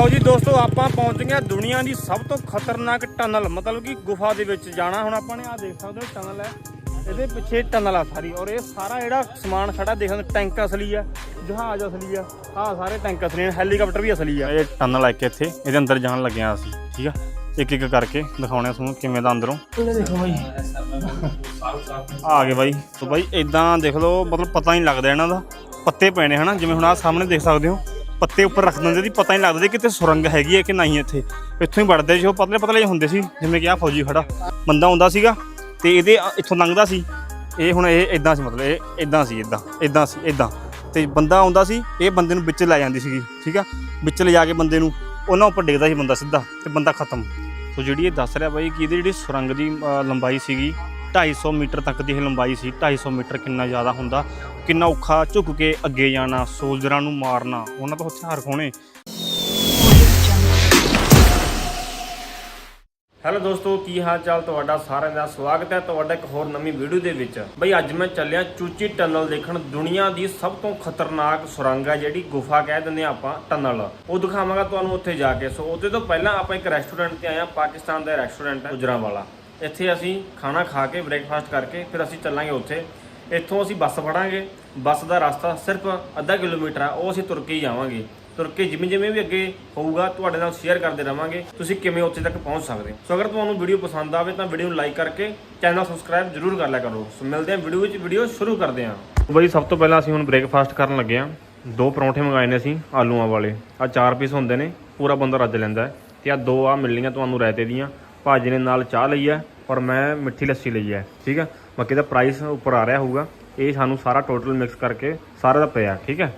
ਲਓ ਜੀ ਦੋਸਤੋ ਆਪਾਂ ਪਹੁੰਚ ਗਏ ਦੁਨੀਆ ਦੀ ਸਭ ਤੋਂ ਖਤਰਨਾਕ ਟਨਲ ਮਤਲਬ ਕਿ ਗੁਫਾ ਦੇ ਵਿੱਚ ਜਾਣਾ। ਹੁਣ ਆਪਾਂ ਨੇ ਆ ਦੇਖ ਸਕਦੇ ਹੋ ਟਨਲ ਹੈ। ਇਹਦੇ ਪਿੱਛੇ ਟਨਲ ਆ ਸਾਰੀ ਔਰ ਇਹ ਸਾਰਾ ਜਿਹੜਾ ਸਮਾਨ ਖੜਾ ਦੇਖ ਸਕਦੇ ਟੈਂਕ ਅਸਲੀ ਆ ਜਹਾਜ਼ ਅਸਲੀ ਆ ਆਹ ਸਾਰੇ ਟੈਂਕ ਅਸਲੀ ਨੇ ਹੈਲੀਕਾਪਟਰ ਵੀ ਅਸਲੀ ਆ। ਇਹ ਟਨਲ ਹੈ ਕਿ ਇੱਥੇ ਇਹਦੇ ਅੰਦਰ ਜਾਣ ਲੱਗਿਆ ਅਸੀਂ ਠੀਕ ਆ? ਇੱਕ ਇੱਕ ਕਰਕੇ ਦਿਖਾਉਣੇ ਤੁਹਾਨੂੰ ਕਿਵੇਂ ਦਾ ਅੰਦਰੋਂ। ਇਹਨੇ ਦੇਖੋ ਬਾਈ। ਆ ਗਏ ਬਾਈ। ਸੋ ਬਾਈ ਇਦਾਂ ਦੇਖ ਲਓ ਮਤਲਬ ਪਤਾ ਨਹੀਂ ਲੱਗਦਾ ਇਹਨਾਂ ਦਾ। ਪੱਤੇ ਨੇ ਹਨਾ? ਜਿਵੇਂ ਹੁਣ ਆ ਸਾਹਮਣੇ ਦੇਖ ਸਕਦੇ ਹੋ। ਪੱਤੇ ਉੱਪਰ ਰੱਖ ਦਿੰਦੇ ਸੀ, ਪਤਾ ਨਹੀਂ ਲੱਗਦਾ ਸੀ ਕਿਤੇ ਸੁਰੰਗ ਹੈਗੀ ਹੈ ਕਿ ਨਹੀਂ ਇੱਥੇ। ਇੱਥੋਂ ਹੀ ਵੜਦੇ ਸੀ ਉਹ, ਪਤਲੇ ਪਤਲੇ ਜਿਹੇ ਹੁੰਦੇ ਸੀ, ਜਿਵੇਂ ਕਿ ਆ ਫੌਜੀ ਖੜਾ। ਬੰਦਾ ਹੁੰਦਾ ਸੀਗਾ ਤੇ ਇਹਦੇ ਇੱਥੋਂ ਲੰਘਦਾ ਸੀ। ਇਹ ਹੁਣ ਇਹ ਇਦਾਂ ਸੀ ਮਤਲਬ, ਇਹ ਇਦਾਂ ਸੀ ਇਦਾਂ ਇਦਾਂ ਸੀ ਇਦਾਂ ਤੇ ਬੰਦਾ ਆਉਂਦਾ ਸੀ, ਇਹ ਬੰਦੇ ਨੂੰ ਵਿੱਚ ਲੈ ਜਾਂਦੀ ਸੀਗੀ, ਠੀਕ ਆ? ਵਿੱਚ ਲਿਜਾ ਕੇ ਬੰਦੇ ਨੂੰ, ਉਹਨਾਂ ਉੱਪਰ ਡਿੱਗਦਾ ਸੀ ਬੰਦਾ ਸਿੱਧਾ ਤੇ ਬੰਦਾ ਖਤਮ। ਸੋ ਜਿਹੜੀ ਇਹ ਦੱਸ ਰਿਹਾ ਬਾਈ ਕਿ ਇਹਦੀ ਜਿਹੜੀ ਸੁਰੰਗ ਦੀ ਲੰਬਾਈ ਸੀਗੀ 250 ਮੀਟਰ ਤੱਕ ਦੀ ਇਹ ਲੰਬਾਈ ਸੀ 250 ਮੀਟਰ ਕਿੰਨਾ ਜ਼ਿਆਦਾ ਹੁੰਦਾ। ਕਿੰਨਾ ਔਖਾ ਝੁੱਕ ਕੇ ਅੱਗੇ ਜਾਣਾ, ਸੋਲਜਰਾਂ ਨੂੰ ਮਾਰਨਾ, ਉਹਨਾਂ ਤੋਂ ਹਥਿਆਰ ਖੋਣੇ ਹੈਲੋ ਦੋਸਤੋ, ਕੀ ਹਾਲ ਚਾਲ ਤੁਹਾਡਾ? ਸਾਰਿਆਂ ਦਾ ਸਵਾਗਤ ਹੈ ਤੁਹਾਡਾ ਇੱਕ ਹੋਰ ਨਵੀਂ ਵੀਡੀਓ ਦੇ ਵਿੱਚ। ਬਈ, ਅੱਜ ਮੈਂ ਚੱਲਿਆ ਚੂਚੀ ਟਨਲ ਦੇਖਣ। ਦੁਨੀਆ ਦੀ ਸਭ ਤੋਂ ਖਤਰਨਾਕ ਸੁਰੰਗ ਹੈ ਜਿਹੜੀ ਗੁਫਾ ਕਹਿ ਦਿੰਦੇ ਆ ਆਪਾਂ, ਟਨਲ। ਉਹ ਦਿਖਾਵਾਂਗਾ ਤੁਹਾਨੂੰ ਉੱਥੇ ਜਾ ਕੇ। ਸੋ, ਉਹਦੇ ਤੋਂ ਪਹਿਲਾਂ ਆਪਾਂ ਇੱਕ ਰੈਸਟੋਰੈਂਟ ਤੇ ਆਏ ਆ ਪਾਕਿਸਤਾਨ ਦਾ ਰੈਸਟੋਰੈਂਟ ਹੈ ਗੁਜਰਾਂਵਾਲਾ। ਇੱਥੇ ਅਸੀਂ ਖਾਣਾ ਖਾ ਕੇ ਬ੍ਰੇਕਫਾਸਟ ਕਰਕੇ, ਫਿਰ ਅਸੀਂ ਚੱਲਾਂਗੇ ਉੱਥੇ। ਇੱਥੋਂ ਅਸੀਂ ਬੱਸ ਫੜਾਂਗੇ। ਬੱਸ ਦਾ ਰਸਤਾ ਸਿਰਫ ਅੱਧਾ ਕਿਲੋਮੀਟਰ ਆ, ਉਹ ਅਸੀਂ ਤੁਰ ਕੇ ਹੀ ਜਾਵਾਂਗੇ। ਤੁਰ ਕੇ ਜਿਵੇਂ ਜਿਵੇਂ ਵੀ ਅੱਗੇ ਹੋਊਗਾ, ਤੁਹਾਡੇ ਨਾਲ ਸ਼ੇਅਰ ਕਰਦੇ ਰਵਾਂਗੇ। ਤੁਸੀਂ ਕਿਵੇਂ ਉੱਥੇ ਤੱਕ ਪਹੁੰਚ ਸਕਦੇ। ਹੋ ਸੋ ਅਗਰ ਤੁਹਾਨੂੰ ਵੀਡੀਓ ਪਸੰਦ ਆਵੇ ਤਾਂ ਵੀਡੀਓ ਨੂੰ ਲਾਈਕ ਕਰਕੇ ਚੈਨਲ ਸਬਸਕ੍ਰਾਈਬ ਜਰੂਰ ਕਰ ਲਿਆ ਕਰੋ। ਸੋ ਮਿਲਦੇ ਹਾਂ ਵੀਡੀਓ ਵਿੱਚ, ਵੀਡੀਓ ਸ਼ੁਰੂ ਕਰਦੇ ਹਾਂ। ਬਈ ਸਭ ਤੋਂ ਪਹਿਲਾਂ ਅਸੀਂ ਹੁਣ ਬ੍ਰੇਕਫਾਸਟ ਕਰਨ ਲੱਗੇ ਹਾਂ। ਦੋ ਪਰੌਂਠੇ ਮੰਗਾਏ ਨੇ ਅਸੀਂ, ਆਲੂਆਂ ਵਾਲੇ। ਆ ਚਾਰ ਪੀਸ ਹੁੰਦੇ ਨੇ, ਪੂਰਾ ਬੰਦਾ ਰੱਜ ਲੈਂਦਾ ਹੈ। ਤੇ ਆ ਦੋ ਆ ਮਿਲਣੀਆਂ ਤੁਹਾਨੂੰ ਰਾਇਤੇ ਦੀਆਂ। ਭਾਜੀ ਨੇ ਨਾਲ ਚਾਹ ਲਈ ਹੈ ਔਰ ਮੈਂ ਮਿੱਠੀ ਲੱਸੀ ਲਈ ਹੈ, ਠੀਕ ਹੈ? ਬਾਕੀ ਦਾ ਪ੍ਰਾਈਸ ਉੱਪਰ ਆ ਰਿਹਾ ਹੋਊਗਾ। ਇਹ ਸਾਨੂੰ ਸਾਰਾ ਟੋਟਲ ਮਿਕਸ ਕਰਕੇ ਸਾਰਾ ਦਾ ਪਿਆ, ਠੀਕ ਹੈ?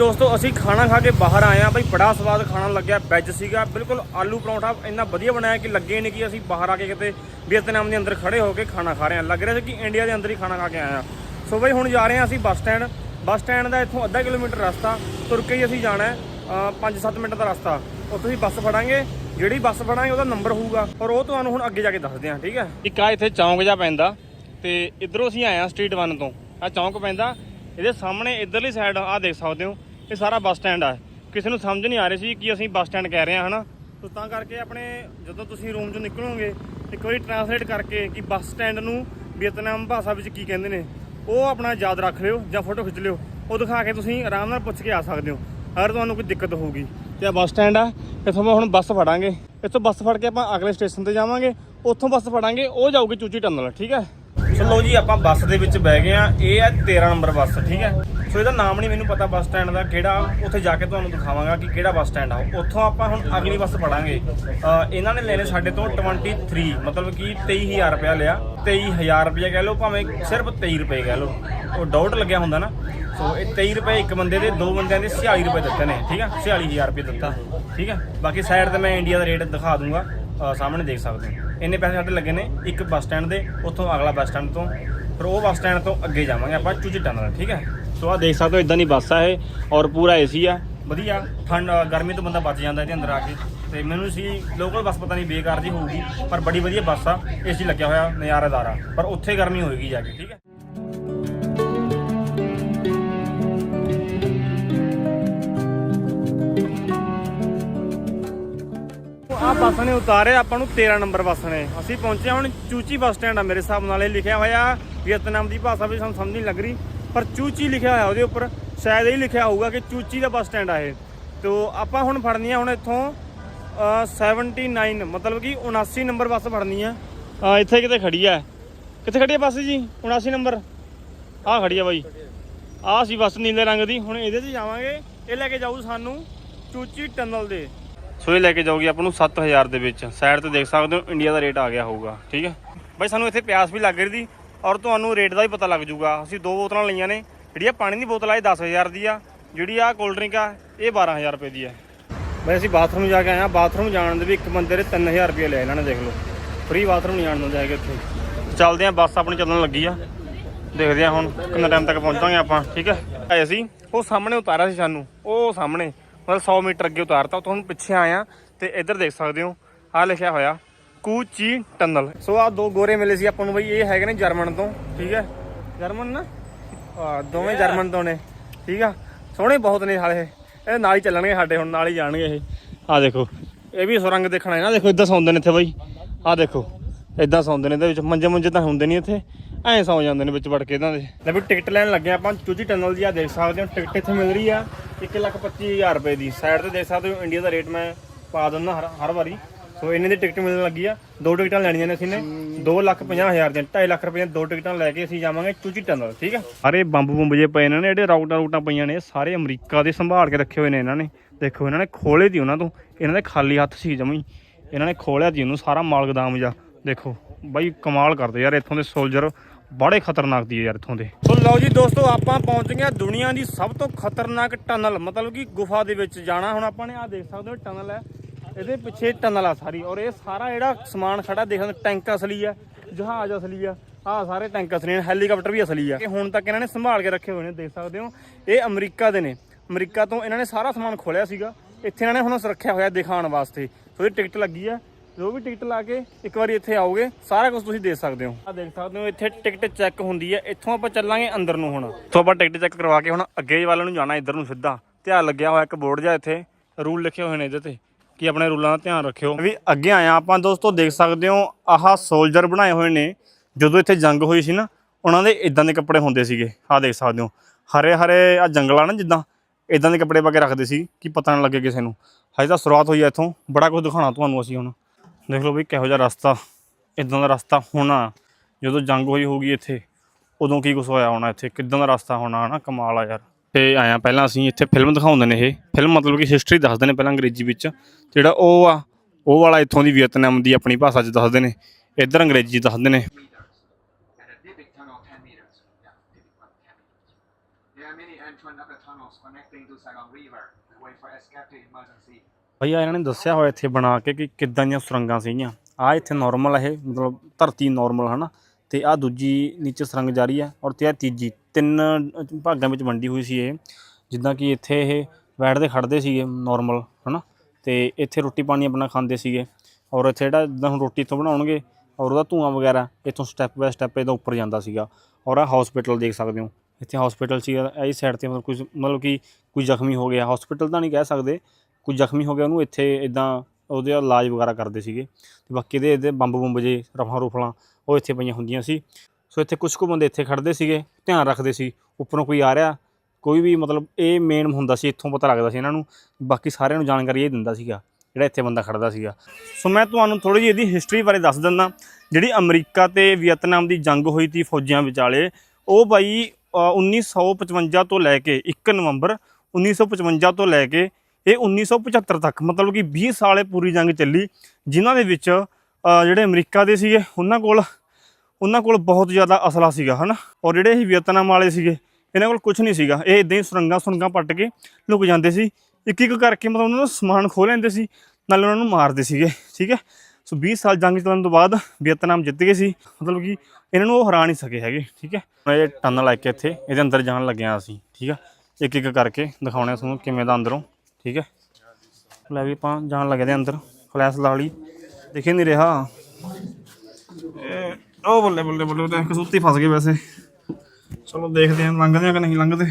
ਦੋਸਤੋ, ਅਸੀਂ ਖਾਣਾ ਖਾ ਕੇ ਬਾਹਰ ਆਏ ਆ ਬਈ ਬੜਾ ਸਵਾਦ ਖਾਣਾ ਲੱਗਿਆ ਵੈਜ ਸੀਗਾ। ਬਿਲਕੁਲ ਆਲੂ ਪਰੌਂਠਾ ਇੰਨਾ ਵਧੀਆ ਬਣਾਇਆ ਕਿ ਲੱਗੇ ਨਹੀਂ ਕਿ ਅਸੀਂ ਬਾਹਰ ਆ ਕੇ ਕਿਤੇ ਵੀਅਤਨਾਮ ਦੇ ਅੰਦਰ ਖੜੇ ਹੋ ਕੇ ਖਾਣਾ ਖਾ ਰਹੇ ਆ ਲੱਗ ਰਿਹਾ ਸੀ ਕਿ ਇੰਡੀਆ ਦੇ ਅੰਦਰ ਹੀ ਖਾਣਾ ਖਾ ਕੇ ਆਏ ਆ ਸੋ ਬਈ, ਹੁਣ ਜਾ ਰਹੇ ਆ ਅਸੀਂ ਬੱਸ ਸਟੈਂਡ। ਬੱਸ ਸਟੈਂਡ ਦਾ ਇੱਥੋਂ ਅੱਧਾ ਕਿਲੋਮੀਟਰ ਰਸਤਾ, ਤੁਰ ਕੇ ਹੀ ਅਸੀਂ ਜਾਣਾ ਹੈ 5-7 ਮਿੰਟ ਦਾ ਰਸਤਾ। ਉੱਥੋਂ ਅਸੀਂ ਬੱਸ ਫੜਾਂਗੇ। ਜਿਹੜੀ ਬੱਸ ਫੜਾਂਗੇ, ਉਹਦਾ ਨੰਬਰ ਹੋਊਗਾ। ਔਰ ਉਹ ਤੁਹਾਨੂੰ ਹੁਣ ਅੱਗੇ ਜਾ ਕੇ ਦੱਸਦੇ ਹਾਂ, ਠੀਕ ਹੈ? ਇੱਕ ਆ ਇੱਥੇ ਚੌਂਕ ਜਾ ਪੈਂਦਾ ਤੇ ਇਧਰੋਂ ਅਸੀਂ ਆਏ ਆ ਸਟਰੀਟ 1 ਤੋਂ। ਆ ਚੌਂਕ ਪੈਂਦਾ। ਇਹਦੇ ਸਾਹਮਣੇ ਇਧਰਲੀ ਸਾਈਡ ਆ ਦੇਖ ਸਕਦੇ ਹੋ। ਇਹ ਸਾਰਾ ਬੱਸ ਸਟੈਂਡ ਆ। ਕਿਸੇ ਨੂੰ ਸਮਝ ਨਹੀਂ ਆ ਰਹੀ ਸੀ ਕਿ ਅਸੀਂ ਬੱਸ ਸਟੈਂਡ ਕਹਿ ਰਹੇ ਹਾਂ, ਹਨਾ? ਤੋ ਤਾਂ ਕਰਕੇ ਆਪਣੇ ਜਦੋਂ ਤੁਸੀਂ ਰੂਮ ਚੋਂ ਨਿਕਲੋਗੇ, ਇੱਕ ਵਾਰੀ ਟਰਾਂਸਲੇਟ ਕਰਕੇ ਕਿ ਬੱਸ ਸਟੈਂਡ ਨੂੰ ਵੀਅਤਨਾਮ ਭਾਸ਼ਾ ਵਿੱਚ ਕੀ ਕਹਿੰਦੇ ਨੇ, ਉਹ ਆਪਣਾ ਯਾਦ ਰੱਖ ਲਿਓ ਜਾਂ ਫੋਟੋ ਖਿੱਚ ਲਿਓ। ਉਹ ਦਿਖਾ ਕੇ ਤੁਸੀਂ ਆਰਾਮ ਨਾਲ ਪੁੱਛ ਕੇ ਆ ਸਕਦੇ ਹੋ। ਅਗਰ ਤੁਹਾਨੂੰ ਕੋਈ ਦਿੱਕਤ ਹੋਊਗੀ। ਤੇ ਆ ਬੱਸ ਸਟੈਂਡ ਆ। ਇੱਥੋਂ ਮੈਂ ਹੁਣ ਬੱਸ ਫੜਾਂਗੇ। ਇੱਥੋਂ ਬੱਸ ਫੜ ਕੇ ਆਪਾਂ ਅਗਲੇ ਸਟੇਸ਼ਨ ਤੇ ਜਾਵਾਂਗੇ। ਉੱਥੋਂ ਬੱਸ ਫੜਾਂਗੇ, ਉਹ ਜਾਊਗੀ ਚੂਚੀ ਟਨਲ, ਠੀਕ ਹੈ? ਚਲੋ ਜੀ, ਆਪਾਂ ਬੱਸ ਦੇ ਵਿੱਚ ਬਹਿ ਗਏ ਆ ਇਹ ਹੈ 13 ਨੰਬਰ ਬੱਸ, ਠੀਕ ਹੈ? ਸੋ ਇਹਦਾ ਨਾਮ ਨਹੀਂ ਮੈਨੂੰ ਪਤਾ ਬੱਸ ਸਟੈਂਡ ਦਾ, ਕਿਹੜਾ? ਉੱਥੇ ਜਾ ਕੇ ਤੁਹਾਨੂੰ ਦਿਖਾਵਾਂਗਾ ਕਿ ਕਿਹੜਾ ਬੱਸ ਸਟੈਂਡ ਆ। ਉੱਥੋਂ ਆਪਾਂ ਹੁਣ ਅਗਲੀ ਬੱਸ ਫੜਾਂਗੇ ਇਹਨਾਂ ਨੇ ਲੈਣੇ ਸਾਡੇ ਤੋਂ 23 ਮਤਲਬ ਕਿ 23000 ਰੁਪਇਆ ਲਿਆ। 23000 ਰੁਪਇਆ ਕਹਿ ਲਓ, ਭਾਵੇਂ ਸਿਰਫ 23 ਰੁਪਏ ਕਹਿ ਲਓ। ਉਹ ਡਾਊਟ ਲੱਗਿਆ ਹੁੰਦਾ ਨਾ। ਸੋ ਇਹ 23 ਰੁਪਏ ਇੱਕ ਬੰਦੇ ਦੇ, ਦੋ ਬੰਦਿਆਂ ਦੇ 46 ਰੁਪਏ ਦਿੱਤੇ ਨੇ, ਠੀਕ ਹੈ 46000 ਰੁਪਏ ਦਿੱਤਾ, ਠੀਕ ਹੈ ਬਾਕੀ ਸਾਈਡ ਤੇ ਮੈਂ ਇੰਡੀਆ ਦਾ ਰੇਟ ਦਿਖਾ ਦੂੰਗਾ। ਸਾਹਮਣੇ ਦੇਖ ਸਕਦੇ ਹੋ। ਇੰਨੇ ਪੈਸੇ ਸਾਡੇ ਲੱਗੇ ਨੇ ਇੱਕ ਬੱਸ ਸਟੈਂਡ ਦੇ ਉੱਥੋਂ ਅਗਲਾ ਬੱਸ ਸਟੈਂਡ ਤੋਂ। ਫਿਰ ਉਹ ਬੱਸ ਸਟੈਂਡ ਤੋਂ ਅੱਗੇ ਜਾਵਾਂਗੇ ਆਪਾਂ ਚੂਚੀ ਟਨਲ ਠੀਕ ਹੈ? ਸੋ ਆ ਦੇਖ ਸਕਦੇ ਹੋ ਇਦਾਂ ਦੀ ਬੱਸ ਆ ਇਹ ਔਰ ਪੂਰਾ ਏਸੀ ਆ। ਵਧੀਆ ਠੰਡ ਗਰਮੀ ਤੋਂ ਬੰਦਾ ਬਚ ਜਾਂਦਾ ਇਹਦੇ ਅੰਦਰ ਆ ਕੇ। ਤੇ ਮੈਨੂੰ ਸੀ ਲੋਕਲ ਬੱਸ ਪਤਾ ਨਹੀਂ ਬੇਕਾਰ ਜੀ ਹੋਊਗੀ ਪਰ ਬੜੀ ਵਧੀਆ ਬੱਸ ਆ ਏਸੀ ਲੱਗਿਆ ਹੋਇਆ ਨਜ਼ਾਰੇਦਾਰ ਆ। ਪਰ ਉੱਥੇ ਗਰਮੀ ਹੋਏਗੀ ਜਾ ਕੇ ਠੀਕ ਹੈ? ਆ ਬੱਸ ਨੇ ਉਤਾਰੇ ਆਪਾਂ ਨੂੰ 13 ਨੰਬਰ ਬੱਸ ਨੇ। ਅਸੀਂ ਪਹੁੰਚੇ ਹੁਣ ਚੂਚੀ ਬੱਸ ਸਟੈਂਡ ਆ ਮੇਰੇ ਹਿਸਾਬ ਨਾਲ ਇਹ ਲਿਖਿਆ ਹੋਇਆ ਵੀਅਤਨਾਮ ਦੀ ਭਾਸ਼ਾ ਵੀ ਸਾਨੂੰ ਸਮਝ ਨਹੀਂ ਲੱਗ ਰਹੀ ਪਰ ਚੂਚੀ ਲਿਖਿਆ ਹੋਇਆ ਉਹਦੇ ਉੱਪਰ। ਸ਼ਾਇਦ ਇਹ ਲਿਖਿਆ ਹੋਊਗਾ ਕਿ ਚੂਚੀ ਦਾ ਬੱਸ ਸਟੈਂਡ ਆ ਇਹ। ਤੋ ਆਪਾਂ ਹੁਣ ਫੜਨੀ ਆ ਹੁਣ ਇੱਥੋਂ ਅ, 79 ਮਤਲਬ ਕਿ 79 ਨੰਬਰ ਬੱਸ ਫੜਨੀ ਆ। ਇੱਥੇ ਕਿਤੇ ਖੜੀ ਆ। ਕਿੱਥੇ ਖੜੀ ਆ ਬੱਸ ਜੀ? 79 ਨੰਬਰ। ਆ ਖੜੀ ਆ ਬਾਈ। ਆ ਸੀ ਬੱਸ ਨੀਲੇ ਰੰਗ ਦੀ। ਹੁਣ ਇਹਦੇ 'ਚ ਜਾਵਾਂਗੇ। ਇਹ ਲੈ ਕੇ ਜਾਊ ਸਾਨੂੰ ਚੂਚੀ ਟਨਲ ਦੇ। ਸੋ ਇਹ ਲੈ ਕੇ ਜਾਊਗੀ ਆਪਾਂ ਨੂੰ 7000 ਦੇ ਵਿੱਚ। ਸਾਈਡ ਤੇ ਦੇਖ ਸਕਦੇ ਹੋ ਇੰਡੀਆ ਦਾ ਰੇਟ ਆ ਗਿਆ ਹੋਊਗਾ, ਠੀਕ ਹੈ? ਬਾਈ, ਸਾਨੂੰ ਇੱਥੇ ਪਿਆਸ ਵੀ ਲੱਗ ਰਹੀ ਦੀ ਔਰ ਤੁਹਾਨੂੰ ਰੇਟ ਦਾ ਵੀ ਪਤਾ ਲੱਗ ਜਾਊਗਾ। ਅਸੀਂ ਦੋ ਬੋਤਲਾਂ ਲਈਆਂ ਨੇ, ਜਿਹੜੀ ਆ ਪਾਣੀ ਦੀ ਬੋਤਲ ਆ, ਇਹ 10000 ਦੀ ਆ। ਜਿਹੜੀ ਆ ਕੋਲਡ ਡਰਿੰਕ ਆ, ਇਹ 12000 ਰੁਪਏ ਦੀ ਆ। ਬਾਈ, ਅਸੀਂ ਬਾਥਰੂਮ ਜਾ ਕੇ ਆਏ ਆ ਬਾਥਰੂਮ ਜਾਣ ਦੇ ਵੀ ਇੱਕ ਬੰਦੇ ਦੇ 3000 ਰੁਪਏ ਲਿਆ ਇਹਨਾਂ ਨੇ, ਦੇਖ ਲਓ। ਫ੍ਰੀ ਬਾਥਰੂਮ ਨਹੀਂ ਜਾਣ ਦਿੰਦੇ ਹੈਗੇ ਇੱਥੇ। ਚੱਲਦੇ ਆ ਬੱਸ ਆਪਣੀ ਚੱਲਣ ਲੱਗੀ ਆ। ਦੇਖਦੇ ਆ ਹੁਣ ਕਿੰਨਾ ਟਾਈਮ ਤੱਕ ਪਹੁੰਚਾਂਗੇ ਆਪਾਂ, ਠੀਕ ਹੈ? ਆਏ ਸੀ ਉਹ ਸਾਹਮਣੇ ਉਤਾਰਿਆ ਸੀ ਸਾਨੂੰ, ਉਹ ਸਾਹਮਣੇ। ਮਤਲਬ 100 ਮੀਟਰ ਅੱਗੇ ਉਤਾਰਤਾ ਹੁਣ ਪਿੱਛੇ ਆਇਆ ਤੇ ਇੱਧਰ ਦੇਖ ਸਕਦੇ ਹੋ ਆ ਲਿਖਿਆ ਹੋਇਆ ਕੂਚੀ ਟਨਲ। ਸੋ ਆ ਦੋ ਗੋਰੇ ਮਿਲੇ ਸੀ ਆਪਾਂ ਨੂੰ ਬਈ ਇਹ ਹੈਗੇ ਨੇ ਜਰਮਨ ਤੋਂ ਠੀਕ ਹੈ? ਜਰਮਨ ਨਾ? ਆ ਦੋਵੇਂ ਜਰਮਨ ਤੋਂ ਨੇ ਠੀਕ ਆ? ਸੋਹਣੇ ਬਹੁਤ ਨੇ ਹਾਲੇ ਇਹ ਨਾਲ ਹੀ ਚੱਲਣਗੇ ਸਾਡੇ ਹੁਣ ਨਾਲ ਹੀ ਜਾਣਗੇ ਇਹ। ਆ ਦੇਖੋ ਇਹ ਵੀ ਸੁਰੰਗ ਦੇਖਣਾ ਹੈ ਨਾ ਦੇਖੋ ਇਦਾਂ ਸੌਂਦੇ ਨੇ ਇੱਥੇ ਬਈ। ਆ ਦੇਖੋ ਇਦਾਂ ਸੌਂਦੇ ਨੇ ਇਹਦੇ ਵਿੱਚ ਮੰਜੇ ਮੁੰਜੇ ਤਾਂ ਹੁੰਦੇ ਨਹੀਂ ਇੱਥੇ। ਐਂ ਸੌ ਜਾਂਦੇ ਨੇ ਵਿੱਚ ਵੜ ਕੇ ਇਹਨਾਂ ਦੇ। ਲੈ ਵੀ ਟਿਕਟ ਲੈਣ ਲੱਗੇ ਆਪਾਂ ਚੂਚੀ ਟਨਲ ਦੀ ਆ ਦੇਖ ਸਕਦੇ ਹੋ ਟਿਕਟ ਇੱਥੇ ਮਿਲ ਰਹੀ ਆ। 125000 ਰੁਪਏ ਦੀ। ਸਾਈਡ ਤੇ ਦੇਖ ਸਕਦੇ ਹੋ ਇੰਡੀਆ ਦਾ ਰੇਟ ਮੈਂ ਪਾ ਦਿੰਦਾ ਹਰ ਹਰ ਵਾਰੀ। ਸੋ ਇਹਨਾਂ ਦੀ ਟਿਕਟ ਮਿਲਣ ਲੱਗੀ ਆ। ਦੋ ਟਿਕਟਾਂ ਲੈਣੀਆਂ ਨੇ ਅਸੀਂ ਨੇ। 250000 ਦੀਆਂ 2.5 ਲੱਖ ਰੁਪਏ ਦੀਆਂ ਦੋ ਟਿਕਟਾਂ ਲੈ ਕੇ ਅਸੀਂ ਜਾਵਾਂਗੇ ਚੂਚੀ ਟਨਲ ਠੀਕ ਆ? ਸਾਰੇ ਬੰਬ ਬੰਬ ਜੇ ਪਏ ਨੇ ਜਿਹੜੇ ਰਾਊਟਾਂ ਰੂਟਾਂ ਪਈਆਂ ਨੇ ਸਾਰੇ ਅਮਰੀਕਾ ਦੇ ਸੰਭਾਲ ਕੇ ਰੱਖੇ ਹੋਏ ਨੇ ਇਹਨਾਂ ਨੇ। ਦੇਖੋ, ਇਹਨਾਂ ਨੇ ਖੋਲੇ ਤੀ ਉਹਨਾਂ ਤੋਂ। ਇਹਨਾਂ ਦੇ ਖਾਲੀ ਹੱਥ ਸੀ ਜਮੀ। ਇਹਨਾਂ ਨੇ ਖੋਲਿਆ ਤੀ ਉਹਨੂੰ ਸਾਰਾ ਮਾਲ ਗਦਾਮ ਜਾ ਦੇਖੋ, ਬਾਈ ਕਮਾਲ ਕਰਦੇ ਯਾਰ, ਇੱਥੋਂ ਦੇ ਸੋਲਜਰ ਬੜੇ ਖਤਰਨਾਕ ਦੀ ਯਾਰ ਇੱਥੋਂ ਦੇ। ਸੋ ਲਓ ਜੀ ਦੋਸਤੋ, ਆਪਾਂ ਪਹੁੰਚ ਗਏ ਹਾਂ ਦੁਨੀਆ ਦੀ ਸਭ ਤੋਂ ਖਤਰਨਾਕ ਟਨਲ, ਮਤਲਬ ਕਿ ਗੁਫਾ ਦੇ ਵਿੱਚ ਜਾਣਾ। ਹੁਣ ਆਪਾਂ ਨੇ ਆ ਦੇਖ ਸਕਦੇ ਹੋ, ਟਨਲ ਹੈ। ਇਹਦੇ ਪਿੱਛੇ ਟਨਲ ਆ ਸਾਰੀ। ਔਰ ਇਹ ਸਾਰਾ ਜਿਹੜਾ ਸਮਾਨ ਖੜਾ ਦੇਖਣ ਟੈਂਕ ਅਸਲੀ ਆ ਜਹਾਜ਼ ਅਸਲੀ ਆ ਆ ਸਾਰੇ ਟੈਂਕ ਅਸਲੀ ਨੇ, ਹੈਲੀਕਾਪਟਰ ਵੀ ਅਸਲੀ ਆ ਇਹ ਹੁਣ ਤੱਕ ਇਹਨਾਂ ਨੇ ਸੰਭਾਲ ਕੇ ਰੱਖੇ ਹੋਏ ਨੇ, ਦੇਖ ਸਕਦੇ ਹੋ। ਇਹ ਅਮਰੀਕਾ ਦੇ ਨੇ। ਅਮਰੀਕਾ ਤੋਂ ਇਹਨਾਂ ਨੇ ਸਾਰਾ ਸਮਾਨ ਖੋਲਿਆ ਸੀਗਾ। ਇੱਥੇ ਇਹਨਾਂ ਨੇ ਹੁਣ ਰੱਖਿਆ ਹੋਇਆ ਦਿਖਾਉਣ ਵਾਸਤੇ। ਉਹਦੀ ਟਿਕਟ ਲੱਗੀ ਆ ਜੋ ਵੀ ਟਿਕਟ ਲਾ ਕੇ ਇੱਕ ਵਾਰੀ ਇੱਥੇ ਆਓਗੇ, ਸਾਰਾ ਕੁਝ ਤੁਸੀਂ ਦੇਖ ਸਕਦੇ ਹੋ। ਆ ਦੇਖ ਸਕਦੇ ਹੋ, ਇੱਥੇ ਟਿਕਟ ਚੈੱਕ ਹੁੰਦੀ ਹੈ। ਇੱਥੋਂ ਆਪਾਂ ਚੱਲਾਂਗੇ ਅੰਦਰ ਨੂੰ ਹੁਣ। ਇੱਥੋਂ ਆਪਾਂ ਟਿਕਟ ਚੈੱਕ ਕਰਵਾ ਕੇ ਹੁਣ ਅੱਗੇ ਵੱਲ ਨੂੰ ਜਾਣਾ, ਇੱਧਰ ਨੂੰ ਸਿੱਧਾ। ਧਿਆਨ ਲੱਗਿਆ ਹੋਇਆ ਇੱਕ ਬੋਰਡ ਜਿਹਾ ਇੱਥੇ, ਰੂਲ ਲਿਖੇ ਹੋਏ ਨੇ ਇਹਦੇ ਤੇ, ਕਿ ਆਪਣੇ ਰੂਲਾਂ ਦਾ ਧਿਆਨ ਰੱਖਿਓ। ਵੀ ਅੱਗੇ ਆਇਆ ਆਪਾਂ, ਦੋਸਤੋ, ਦੇਖ ਸਕਦੇ ਹੋ, ਆਹ ਸੋਲਜਰ ਬਣਾਏ ਹੋਏ ਨੇ, ਜਦੋਂ ਇੱਥੇ ਜੰਗ ਹੋਈ ਸੀ ਨਾ, ਉਹਨਾਂ ਦੇ ਇਦਾਂ ਦੇ ਕੱਪੜੇ ਹੁੰਦੇ ਸੀਗੇ। ਆਹ ਦੇਖ ਸਕਦੇ ਹੋ, ਹਰੇ ਹਰੇ ਆ ਜੰਗਲਾਂ ਨਾ ਜਿੱਦਾਂ ਇਦਾਂ ਦੇ ਕੱਪੜੇ ਪਾ ਕੇ ਰੱਖਦੇ ਸੀ, ਕਿ ਪਤਾ ਨਾ ਲੱਗੇ ਕਿਸੇ ਨੂੰ। ਹਜੇ ਤਾਂ ਸ਼ੁਰੂਆਤ ਹੋਈ ਹੈ ਇੱਥੋਂ, ਬੜਾ ਕੁਝ ਦਿਖਾਉਣਾ ਤੁਹਾਨੂੰ ਅਸੀਂ ਹੁਣ। ਦੇਖ ਲਓ ਵੀ ਕਿਹੋ ਜਿਹਾ ਰਸਤਾ ਇਦਾਂ ਦਾ ਰਸਤਾ ਹੋਣਾ ਜਦੋਂ ਜੰਗ ਹੋਈ ਹੋਊਗੀ ਇੱਥੇ ਉਦੋਂ ਕੀ ਕੁਝ ਹੋਇਆ ਹੋਣਾ ਇੱਥੇ ਕਿੱਦਾਂ ਦਾ ਰਸਤਾ ਹੋਣਾ ਹਨਾ ਕਮਾਲ ਆ ਯਾਰ ਤੇ ਆਇਆ ਪਹਿਲਾਂ ਅਸੀਂ ਇੱਥੇ ਫਿਲਮ ਦਿਖਾਉਂਦੇ ਨੇ ਇਹ ਫਿਲਮ ਮਤਲਬ ਕਿ ਹਿਸਟਰੀ ਦੱਸਦੇ ਨੇ ਪਹਿਲਾਂ ਅੰਗਰੇਜ਼ੀ ਵਿੱਚ ਜਿਹੜਾ ਉਹ ਆ ਉਹ ਵਾਲਾ ਇੱਥੋਂ ਦੀ ਵੀਅਤਨਾਮ ਦੀ ਆਪਣੀ ਭਾਸ਼ਾ 'ਚ ਦੱਸਦੇ ਨੇ ਇੱਧਰ ਅੰਗਰੇਜ਼ੀ 'ਚ ਦੱਸਦੇ ਨੇ and a Dybbuk tunnel 10 meters. Yeah, Dybbuk one 10 meters. There are many entrance of the tunnels connecting to Saigon River. The way for escape to emergency. ਭਈ ਇਹਨਾਂ ਨੇ ਦੱਸਿਆ ਹੋਇਆ ਇੱਥੇ ਬਣਾ ਕੇ ਕਿ ਕਿੱਦਾਂ ਦੀਆਂ ਸੁਰੰਗਾਂ ਸੀਗੀਆਂ। ਆ ਇੱਥੇ ਨਾਰਮਲ ਇਹ, ਮਤਲਬ ਧਰਤੀ ਨਾਰਮਲ ਹਨਾ। ਤੇ ਆ ਦੂਜੀ ਨੀਚੇ ਸੁਰੰਗ ਜਾ ਰਹੀ ਹੈ ਔਰ ਤੇ ਆ ਤੀਜੀ, ਤਿੰਨ ਭਾਗਾਂ ਵਿੱਚ ਵੰਡੀ ਹੋਈ ਸੀ ਇਹ। ਜਿੱਦਾਂ ਕਿ ਇੱਥੇ ਇਹ ਬੈਠਦੇ ਖੜਦੇ ਸੀਗੇ ਨਾਰਮਲ ਹਨਾ। ਤੇ ਇੱਥੇ ਰੋਟੀ ਪਾਣੀ ਆਪਣਾ ਖਾਂਦੇ ਸੀਗੇ ਔਰ ਇੱਥੇ ਜਿਹੜਾ ਜਿੱਦਾਂ ਹੁਣ ਰੋਟੀ ਇੱਥੋਂ ਬਣਾਉਣਗੇ ਔਰ ਉਹਦਾ ਧੂਆਂ ਵਗੈਰਾ ਇੱਥੋਂ ਸਟੈਪ ਬਾਏ ਸਟੈਪ ਇਹਦਾ ਉੱਪਰ ਜਾਂਦਾ ਸੀਗਾ। ਔਰ ਆ ਹਸਪੀਟਲ ਦੇਖ ਸਕਦੇ ਹੋ। ਇੱਥੇ ਹਸਪੀਟਲ ਸੀ ਇਹ ਸਾਈਡ ਤੇ ਮਤਲਬ ਕੁਝ, ਮਤਲਬ ਕਿ ਕੋਈ ਜ਼ਖਮੀ ਹੋ ਗਿਆ। ਹਸਪੀਟਲ ਤਾਂ ਨਹੀਂ ਕਹਿ ਸਕਦੇ ਕੋਈ ਜ਼ਖਮੀ ਹੋ ਗਿਆ ਉਹਨੂੰ ਇੱਥੇ ਇਦਾਂ ਉਹਦੇ ਇਲਾਜ ਵਗੈਰਾ ਕਰਦੇ ਸੀਗੇ। ਤੇ ਬਾਕੀ ਦੇ ਇਹਦੇ ਬੰਬ ਬੰਬ ਜੇ ਰਫਾਂ ਰੁਫਲਾਂ ਉਹ ਇੱਥੇ ਪਈਆਂ ਹੁੰਦੀਆਂ ਸੀ। ਸੋ ਇੱਥੇ ਕੁਝ ਕੁ ਬੰਦੇ ਇੱਥੇ ਖੜਦੇ ਸੀਗੇ ਧਿਆਨ ਰੱਖਦੇ ਸੀ ਉੱਪਰੋਂ ਕੋਈ ਆ ਰਿਹਾ ਕੋਈ ਵੀ ਮਤਲਬ ਇਹ ਮੇਨ ਹੁੰਦਾ ਸੀ ਇੱਥੋਂ ਪਤਾ ਲੱਗਦਾ ਸੀ ਇਹਨਾਂ ਨੂੰ। ਬਾਕੀ ਸਾਰਿਆਂ ਨੂੰ ਜਾਣਕਾਰੀ ਇਹ ਦਿੰਦਾ ਸੀਗਾ ਜਿਹੜਾ ਇੱਥੇ ਬੰਦਾ ਖੜਦਾ ਸੀਗਾ। ਸੋ ਮੈਂ ਤੁਹਾਨੂੰ ਥੋੜੀ ਜਿਹੀ ਇਹਦੀ ਹਿਸਟਰੀ ਬਾਰੇ ਦੱਸ ਦਿੰਦਾ। ਜਿਹੜੀ ਅਮਰੀਕਾ ਤੇ ਵੀਅਤਨਾਮ ਦੀ ਜੰਗ ਹੋਈ ਤੀ ਫੌਜਾਂ ਵਿਚਾਲੇ ਉਹ ਬਾਈ ਅ, 1955 ਤੋਂ ਲੈ ਕੇ 1 ਨਵੰਬਰ 1955 ਤੋਂ ਲੈ ਕੇ ਇਹ 1975 ਤੱਕ, ਮਤਲਬ ਕਿ 20 ਸਾਲੇ ਪੂਰੀ ਜੰਗ ਚੱਲੀ, ਜਿਨ੍ਹਾਂ ਦੇ ਵਿੱਚ ਜਿਹੜੇ ਅਮਰੀਕਾ ਦੇ ਸੀਗੇ, ਉਹਨਾਂ ਕੋਲ ਉਹਨਾਂ ਕੋਲ ਬਹੁਤ ਜ਼ਿਆਦਾ ਅਸਲਾ ਸੀਗਾ, ਹਨਾ? ਔਰ ਜਿਹੜੇ ਇਹ ਵੀਅਤਨਾਮ ਵਾਲੇ ਸੀਗੇ, ਇਹਨਾਂ ਕੋਲ ਕੁਝ ਨਹੀਂ ਸੀਗਾ। ਇਹ ਇਦਾਂ ਹੀ ਸੁਰੰਗਾਂ ਸੁਰੰਗਾਂ ਪੱਟ ਕੇ ਲੁਕ ਜਾਂਦੇ ਸੀ। ਇੱਕ ਇੱਕ ਕਰਕੇ ਮਤਲਬ ਉਹਨਾਂ ਦਾ ਸਮਾਨ ਖੋਹ ਲੈਂਦੇ ਸੀ, ਨਾਲੇ ਉਹਨਾਂ ਨੂੰ ਮਾਰਦੇ ਸੀਗੇ, ਠੀਕ ਹੈ? ਸੋ 20 ਸਾਲ ਜੰਗ ਚੱਲਣ ਤੋਂ ਬਾਅਦ ਵੀਅਤਨਾਮ ਜਿੱਤ ਗਏ ਸੀ। ਮਤਲਬ ਕਿ ਇਹਨਾਂ ਨੂੰ ਉਹ ਹਰਾ ਨਹੀਂ ਸਕੇ ਹੈਗੇ, ਠੀਕ ਹੈ? ਹੁਣ ਇਹ ਟਨਲ ਆ ਕੇ ਇੱਥੇ, ਇਹਦੇ ਅੰਦਰ ਜਾਣ ਲੱਗਿਆ ਅਸੀਂ, ਠੀਕ ਹੈ? ਇੱਕ ਇੱਕ ਕਰਕੇ ਦਿਖਾਉਣੇ ਤੁਹਾਨੂੰ ਕਿਵੇਂ ਦਾ ਅੰਦਰੋਂ ਠੀਕ ਹੈ? ਲੈ ਵੀ ਆਪਾਂ ਜਾਣ ਲੱਗੇ ਦੇ ਅੰਦਰ ਫਲੈਸ਼ ਲਾ ਲਈ ਦਿਖ ਨਹੀਂ ਰਿਹਾ। ਇਹ ਉਹ ਬੱਲੇ ਬੱਲੇ ਬੱਲੇ ਤੇ ਕਸੂਤੀ ਫਸ ਗਏ ਵੈਸੇ। ਚਲੋ ਦੇਖਦੇ ਹਾਂ ਲੰਘਦੇ ਆ ਕਿ ਨਹੀਂ ਲੰਘਦੇ।